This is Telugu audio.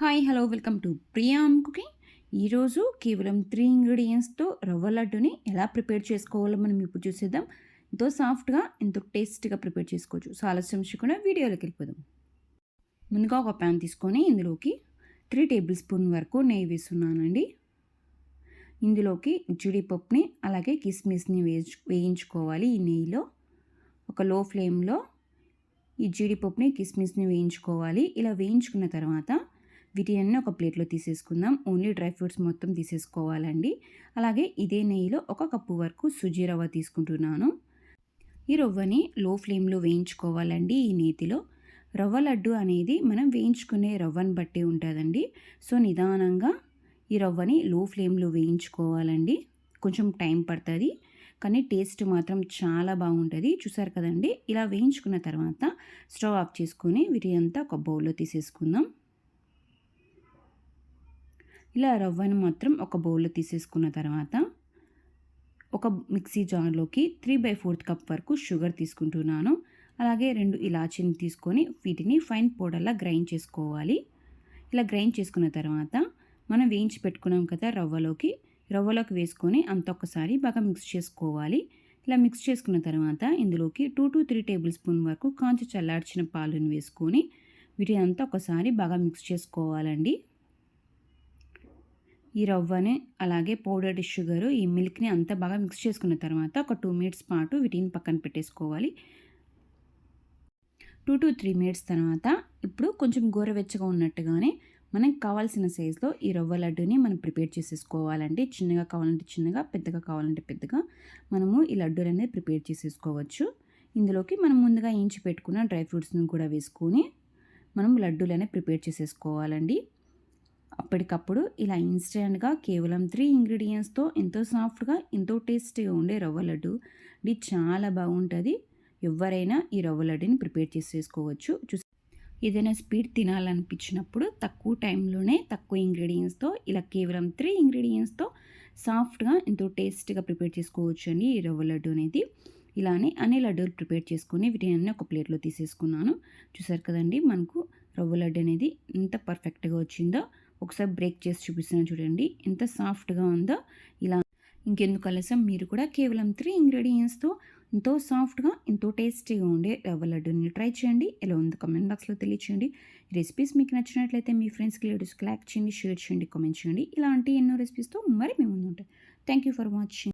Hi hello welcome to Priyam cooking. ఈరోజు కేవలం త్రీ ఇంగ్రీడియంట్స్తో రవ్వ లడ్డుని ఎలా ప్రిపేర్ చేసుకోవాలో మనం ఇప్పుడు చూసేద్దాం. ఎంతో సాఫ్ట్గా ఎంతో టేస్ట్గా ప్రిపేర్ చేసుకోవచ్చు. సో ఆలస్యం చేయకుండా వీడియోలోకి వెళ్ళిపోదాం. ముందుగా ఒక ప్యాన్ తీసుకొని ఇందులోకి త్రీ టేబుల్ స్పూన్ వరకు నెయ్యి వేస్తున్నానండి. ఇందులోకి జీడిపప్పుని అలాగే కిస్మిస్ని వేయించు వేయించుకోవాలి ఈ నెయ్యిలో. ఒక లో ఫ్లేమ్లో ఈ జీడిపప్పుని కిస్మిస్ని వేయించుకోవాలి. ఇలా వేయించుకున్న తర్వాత వీటిని ఒక ప్లేట్లో తీసేసుకుందాం. ఓన్లీ డ్రై ఫ్రూట్స్ మొత్తం తీసేసుకోవాలండి. అలాగే ఇదే నెయ్యిలో ఒక కప్పు వరకు సుజీ రవ్వ తీసుకుంటున్నాను. ఈ రవ్వని లో ఫ్లేమ్లో వేయించుకోవాలండి ఈ నేతిలో. రవ్వ లడ్డు అనేది మనం వేయించుకునే రవ్వని బట్టి ఉంటుందండి. సో నిదానంగా ఈ రవ్వని లో ఫ్లేమ్లో వేయించుకోవాలండి. కొంచెం టైం పడుతుంది. కానీ టేస్ట్ మాత్రం చాలా బాగుంటుంది. చూసారు కదండి? ఇలా వేయించుకున్న తర్వాత స్టవ్ ఆఫ్ చేసుకొని వీటి అంతా ఒక బౌల్లో తీసేసుకుందాం. ఇలా రవ్వను మాత్రం ఒక బౌల్లో తీసేసుకున్న తర్వాత ఒక మిక్సీ జార్లోకి త్రీ బై ఫోర్త్ కప్ వరకు షుగర్ తీసుకుంటున్నాను. అలాగే రెండు ఇలాచీని తీసుకొని వీటిని ఫైన్ పౌడర్లా గ్రైండ్ చేసుకోవాలి. ఇలా గ్రైండ్ చేసుకున్న తర్వాత మనం వేయించి పెట్టుకున్నాం కదా రవ్వలోకి రవ్వలోకి వేసుకొని అంత ఒక్కసారి బాగా మిక్స్ చేసుకోవాలి. ఇలా మిక్స్ చేసుకున్న తర్వాత ఇందులోకి two to three tablespoon వరకు కాంచి చల్లార్చిన పాలను వేసుకొని వీటిని అంతా ఒకసారి బాగా మిక్స్ చేసుకోవాలండి. ఈ రవ్వని అలాగే పౌడర్డ్ షుగరు ఈ మిల్క్ని అంతా బాగా మిక్స్ చేసుకున్న తర్వాత ఒక టూ మినిట్స్ పాటు వీటిని పక్కన పెట్టేసుకోవాలి. టూ టు త్రీ మినిట్స్ తర్వాత ఇప్పుడు కొంచెం గోరవెచ్చగా ఉన్నట్టుగానే మనకి కావాల్సిన సైజులో ఈ రవ్వ లడ్డుని మనం ప్రిపేర్ చేసేసుకోవాలంటే చిన్నగా కావాలంటే చిన్నగా పెద్దగా కావాలంటే పెద్దగా మనము ఈ లడ్డూలు అనేది ప్రిపేర్ చేసేసుకోవచ్చు. ఇందులోకి మనం ముందుగా ఏంచి పెట్టుకున్న డ్రై ఫ్రూట్స్ని కూడా వేసుకొని మనం లడ్డూలు అనేది ప్రిపేర్ చేసేసుకోవాలండి. అప్పటికప్పుడు ఇలా ఇన్స్టెంట్గా కేవలం త్రీ ఇంగ్రీడియంట్స్తో ఎంతో సాఫ్ట్గా ఎంతో టేస్టీగా ఉండే రవ్వ లడ్డు. ఇది చాలా బాగుంటుంది. ఎవరైనా ఈ రవ్వ లడ్డుని ప్రిపేర్ చేసేసుకోవచ్చు. చూసి ఏదైనా స్పీడ్ తినాలనిపించినప్పుడు తక్కువ టైంలోనే తక్కువ ఇంగ్రీడియంట్స్తో ఇలా కేవలం త్రీ ఇంగ్రీడియంట్స్తో సాఫ్ట్గా ఎంతో టేస్ట్గా ప్రిపేర్ చేసుకోవచ్చు అండి ఈ రవ్వ లడ్డు అనేది. ఇలానే అన్ని లడ్డూలు ప్రిపేర్ చేసుకొని వీటిని ఒక ప్లేట్లో తీసేసుకున్నాను. చూసారు కదండి మనకు రవ్వ లడ్డు అనేది ఎంత పర్ఫెక్ట్గా వచ్చిందో. ఒకసారి బ్రేక్ చేసి చూపిస్తున్నాను చూడండి. ఎంత సాఫ్ట్గా ఉందో ఇలా. ఇంకెందుకు అలసం మీరు కూడా కేవలం త్రీ ఇంగ్రీడియంట్స్తో ఎంతో సాఫ్ట్గా ఎంతో టేస్టీగా ఉండే రవ్వ లడ్డూని ట్రై చేయండి. ఎలా ఉందో కమెంట్ బాక్స్లో తెలియచేయండి. రెసిపీస్ మీకు నచ్చినట్లయితే మీ ఫ్రెండ్స్కి లేడీస్కి లైక్ చేయండి షేర్ చేయండి కామెంట్ చేయండి. ఇలాంటి ఎన్నో రెసిపీస్తో మరి మేము ఉంటాయి థ్యాంక్ యూ ఫర్ వాచింగ్